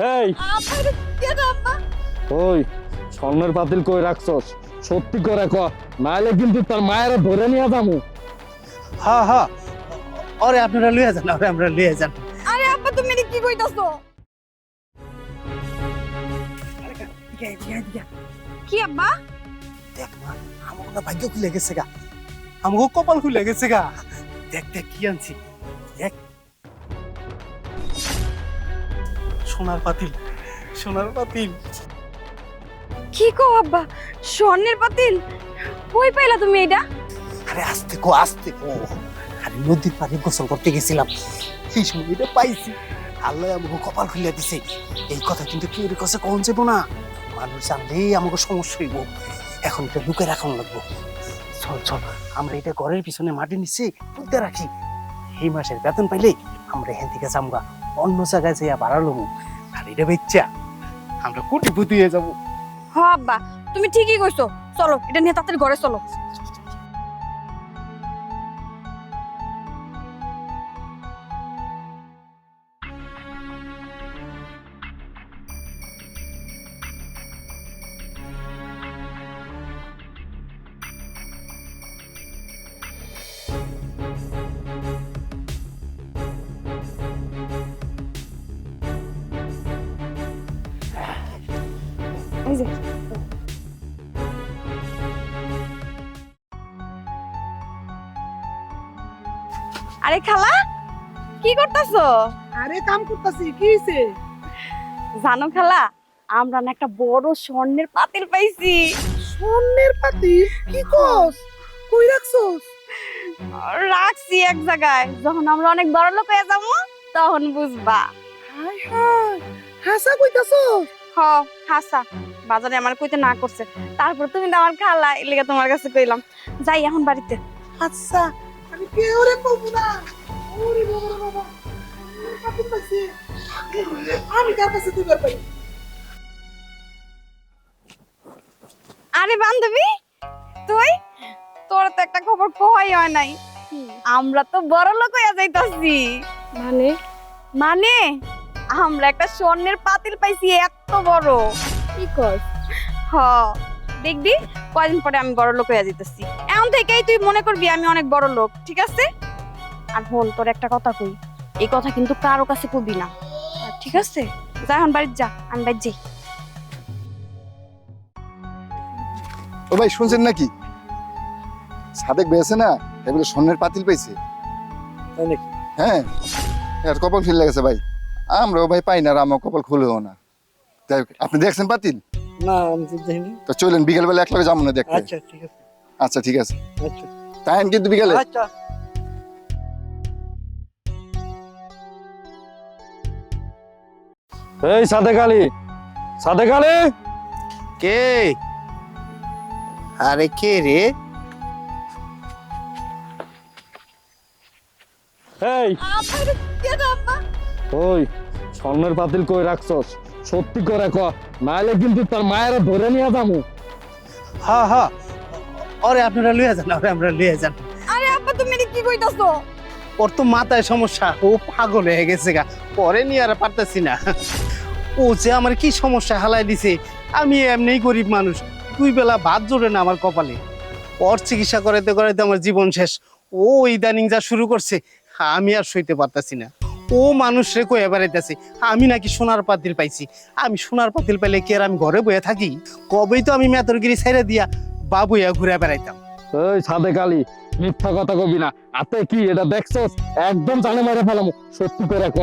এই। ওই স্বর্ণের পাতিল কই রাখছস? সত্যি করে ক নাইলে কিন্তু তোর মায়ের ধরে নিয়ে যাব। হ্যাঁ হ্যাঁ ওরে আপনারা লইয়া যান ওরে আমরা লইয়া যান। আরে আব্বা তুমি কি কইতাছো? কি আব্বা? দেখ মা আমাকে না ভাগ্য খুলে গেছে গা। আমাকে কপাল খুলে গেছে গা। দেখ দেখ কি আনছি। সোনার পাতিল সোনার পাতিল। কি কো আব্বা স্বর্ণের পাতিল? কই পাইলা তুমি এটা আরে আস্তে কো আস্তে কো। আরে নদীর পাড়ে গোসল করতে গেছিলাম। সেই সময় এটা পাইছি। আল্লাহ আমাকে কপাল খুলে দিছে। এই কথা কিন্তু কি কেউ কাছে কখন যাব না। মানুষ জানলেই আমাকে সমস্যা হইব। এখন এটা লুকে রাখানো লাগবো। চল চল আমরা এটা ঘরের পিছনে মাটি নিচে পুঁতে রাখি। এই মাসের বেতন পাইলে আমরা এখান থেকে যামগা। অন্য জায়গায় যাইয়া বাড়ালো এটা বেচ্চা। আমরা কোটিপতি হয়ে যাব। হ আব্বা, তুমি ঠিকই কইছো। চলো, এটা নিয়ে তাড়াতাড়ি ঘরে চলো। এই যে। আরে খালা কি করতেছো? আরে কাম করতেছি কি হইছে? জানো খালা আমরা না একটা বড় স্বর্ণের পাতিল পাইছি। স্বর্ণের পাতি কি কস? কই রাখছস? রাখছি এক জায়গায়। যখন আমরা অনেক বড় লোক হয়ে যাব তখন বুঝবা। হাই হাই হাসা কইতাছস? হ হাসা। বাজারে আমার কইতে না করছে। তারপর তুমি তো আমার খালা এর তোমার কাছে কইলাম। যাই এখন বাড়িতে। আচ্ছা আমি কেউরে কব না। ওরে বাবা আমি কার কাছে দিবার পাই আরে বান্ধবী তুই? তোর তো একটা খবর কই হয় নাই। আমরা তো বড় লোক হয়ে যাইতাছি। মানে? মানে? আমরা একটা স্বর্ণের পাতিল পাইছি এত বড়। কি কর হ দেখবি কয়দিন পরে আমি বড় লোক হয়ে যেতেছি এখন থেকেই তুই মনে করবি আমি অনেক বড় লোক ঠিক আছে? আর হন তোর একটা কথা কই এই কথা কিন্তু কারও কাছে কবি না। ঠিক আছে? যা এখন বাড়ি যা আমি বাড়ি যাই। ও ভাই শুনছেন নাকি? সাদেক বেয়েছে না এবারে স্বর্ণের পাতিল পাইছে। তাই নাকি? হ্যাঁ আর কপাল ফিরে গেছে ভাই। আমরাও ভাই পাই না আর আমার কপাল খুলেও না। যাই হোক, আপনি দেখছেন পাতিল না আমি তো জানি তো চলেন বিকেল বেলা এক লগে যাব না দেখতে। আচ্ছা ঠিক আছে। আচ্ছা ঠিক আছে। আচ্ছা। তাই কিন্তু বিকেলে। আচ্ছা। এই সাদেক আলী সাদেক আলী? কে? আরে কে রে? এই। আব্বা এটা কে গো আব্বা ওই। স্বর্ণের পাতিল কই রাখছস? সত্যি করে ক নাইলে কিন্তু তার মায়ের ধরে নিয়ে যাব হ্যাঁ হ্যাঁ ওরে আপনারা লইয়া যান ওরে আমরা লইয়া যান। আরে আব্বা তুমি কি কইতাছো? ওর তো মাথায় সমস্যা ও পাগল হয়ে গেছে গা। পরে নিয়ে আর পারতেছি না। ও যে আমার কি সমস্যা হালাই দিছে আমি এমনিই গরিব মানুষ। দুই বেলা ভাত জোরে না আমার কপালে। ওর চিকিৎসা করাইতে করাইতে আমার জীবন শেষ। ও ইদানিং যা শুরু করছে আমি আর সইতে পারতাছি না। ও মানুষ রে কয়ে বেড়াইতেছে আমি নাকি সোনার পাতিল পাইছি। আমি সোনার পাতিল পাইলে কি আর আমি ঘরে বয়ে থাকি? কবেই তো আমি মেতরগিরি ছেড়ে দিয়া বাবুইয়া ঘুরে বেড়াইতাম। এই সাদেক আলী মিথ্যা কথা কবি না। আতে কি এটা দেখছস? একদম জানে মারে ফেলামু সত্যি করে ক।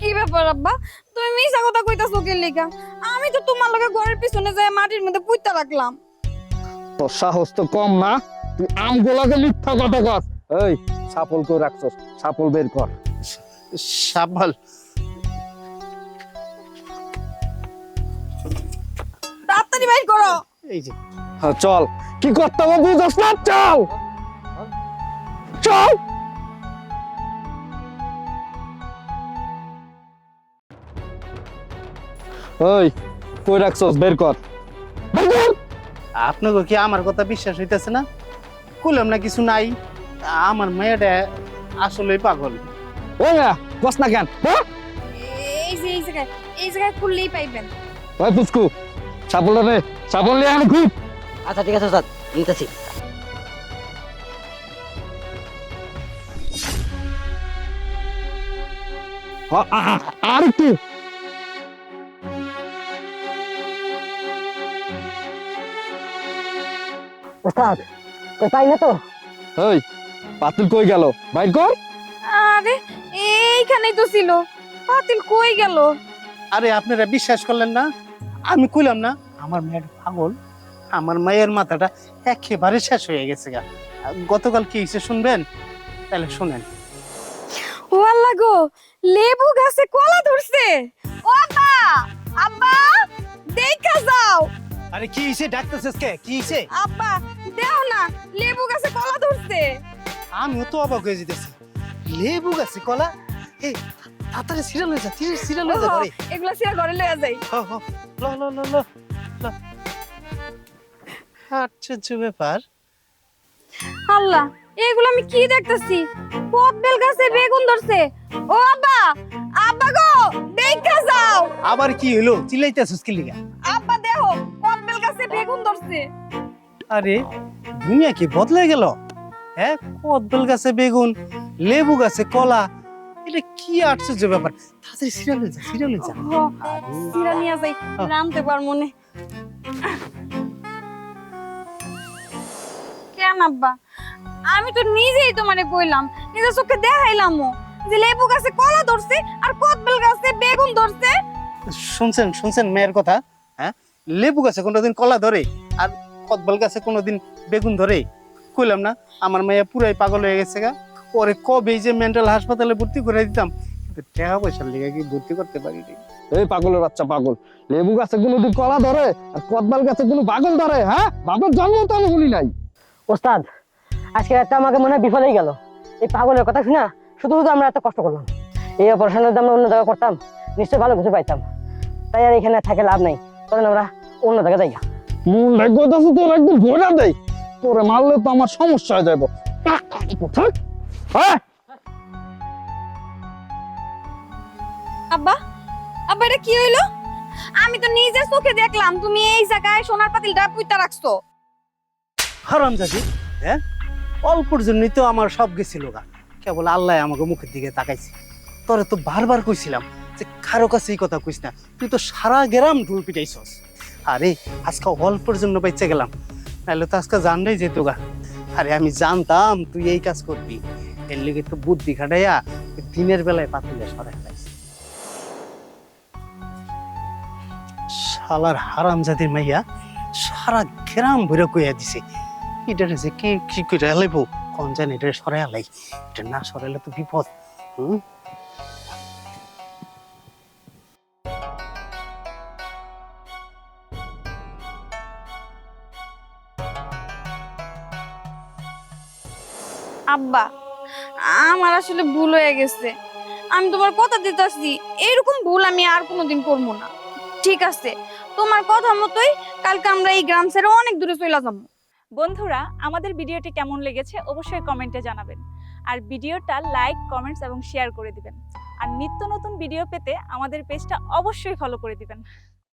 কি ব্যাপার আব্বা? তুমি মিছা কথা কইতাছো কি লিগা? আমি তো তোমার লগে ঘরের পিছনে যায় মাটির মধ্যে পুঁততে রাখলাম। তোর সাহস তো কম না? তুই আমগুলাকে মিথ্যা কথা কস। এই সাপল কই রাখছস? সাপল বের কর। সাবাল। তাড়াতাড়ি বাইর করো। এই যে। হ্যাঁ, চল। কি করতে হবে বুঝছ না? চল। চল। ওই কই রাখছস? বের কর। বের কর। আপনাকে কি আমার কথা বিশ্বাস হইতেছে না? কইলাম না কিছু নাই। আমার মেয়েটা আসলেই পাগল। ওই না কস না কেন। হ্যাঁ? এই যে এই জায়গায় এই জায়গায় খুললেই পাইবেন। ওই পুচকু সাপল রে সাপল নিয়ে এখন খুব। আচ্ছা ঠিক আছে স্যার নিতেছি। আ- আ- আ- আর একটু। ওস্তাদ কই পাই না তো? ওই পাতুল কই গেল? বাইর কর। আরে এইখানেই তো ছিল। পাতিল কই গেল? আরে আপনারা বিশ্বাস করলেন না? আমি কইলাম না আমার মেয়ের পাগল আমার মায়ের মাথাটা একেবারে শেষ হয়ে গেছে গা। গতকাল কি হয়েছে শুনবেন? তাহলে শুনেন। ও আল্লাহ গো লেবু গাছে কলা ধরছে। ও আব্বা আব্বা দেখা যাও। আরে কি হয়েছে? ডাকতেছিস কে কি হয়েছে? আব্বা দেও না লেবু গাছে কলা ধরছে। আমিও তো অবাক হয়ে যেতেছি। লেবু গাছে কলা? এই তাড়াতাড়ি সিরিয়াল হয়ে যা সিরিয়াল হয়ে যা ঘরে। এগুলা সিরা ঘরে লইয়া যাই। হ, হ, ল ল ল ল ল। আশ্চর্য ব্যাপার। আল্লাহ এগুলো আমি কি দেখতেছি? পটবেল গাছে বেগুন ধরছে। ও আব্বা আব্বা গো দেখা যাও। আবার কি হলো চিল্লাইতেছিস কি লিগা? আব্বা দেখো পটবেল গাছে বেগুন ধরছে। আরে দুনিয়া কি বদলে গেল? হ্যাঁ কদবেল গাছে বেগুন লেবু গাছে কলা এটা কি আশ্চর্য ব্যাপার? তাড়াতাড়ি সিরিয়াল যা সিরিয়াল যা। হ সিরা নিয়ে যাই নামতে পার মনে কেন আব্বা? আমি তো নিজেই তো মানে কইলাম নিজের চোখে দেখাইলাম যে লেবু গাছে কলা ধরছে আর কদবেল গাছে বেগুন ধরছে। শুনছেন শুনছেন মেয়ের কথা হ্যাঁ? লেবু গাছে কোনোদিন কলা ধরে আর কদবেল গাছে কোনোদিন বেগুন ধরে? কইলাম না আমার মেয়ে পুরাই পাগল হয়ে গেছে গা। ওরে কবে যে মেন্টাল হাসপাতালে ভর্তি করে দিতাম কিন্তু টাকা পয়সার লেগে কি ভর্তি করতে পারিনি। এই পাগলের বাচ্চা পাগল। লেবু গাছে কোনো দিন কলা ধরে আর কদবাল গাছে কোনো পাগল ধরে হ্যাঁ? বাপের জন্ম তো আমি শুনি নাই। ওস্তাদ আজকে একটা আমাকে মনে হয় বিফলেই গেল। এই পাগলের কথা শুনে শুধু শুধু আমরা এত কষ্ট করলাম। এই অপারেশনের যদি আমরা অন্য জায়গায় করতাম নিশ্চয়ই ভালো কিছু পাইতাম। তাই আর এখানে থাকে লাভ নাই। কারণ আমরা অন্য জায়গায় যাই। মন লাগবে তো তোর একদম ভোরা দেয় তোরে মারলে তো আমার সমস্যা হয়ে যাব থাক। হ্যাঁ? আব্বা আব্বা এটা কি হইল? আমি তো নিজের চোখে দেখলাম তুমি এই জায়গায় সোনার পাতিলটা পুইতা রাখছো। হারাম জাতি হ্যাঁ? অল্পর জন্যই তো আমার সব গেছিল গা। কেবল আল্লাহ আমাকে মুখের দিকে তাকাইছে। তোরে তো বারবার কইছিলাম যে কারও কাছে এই কথা কইস না। তুই তো সারা গ্রাম ঢুল পিটাইছস। আরে আজকে অল্পর জন্য বেঁচে গেলাম। নাহলে তো আজকে জানলেই যেত গা। আরে আমি জানতাম তুই এই কাজ করবি। এর লেগে তো বুদ্ধি খাটাইয়া দিনের বেলায় পাতিলে সরাই ফেলাইছি শালার হারাম জাতির মাইয়া সারা গ্রাম ভরে কইয়া দিছে। এটা যে কে কি করে হেলাইবো কোন জানি এটা সরাই হেলাই এটা না সরাইলে তো বিপদ, হুম? আব্বা আমার আসলে ভুল হয়ে গেছে। আমি তোমার কথা দিতেছি এরকম ভুল আমি আর কোনোদিন করব না। ঠিক আছে, তোমার কথা মতোই কালকে আমরা এই গ্রাম ছেড়ে অনেক দূরে চলে যাব। বন্ধুরা, আমাদের ভিডিওটি কেমন লেগেছে অবশ্যই কমেন্টে জানাবেন। আর ভিডিওটা লাইক, কমেন্টস এবং শেয়ার করে দিবেন। আর নিত্য নতুন ভিডিও পেতে আমাদের পেজটা অবশ্যই ফলো করে দিবেন।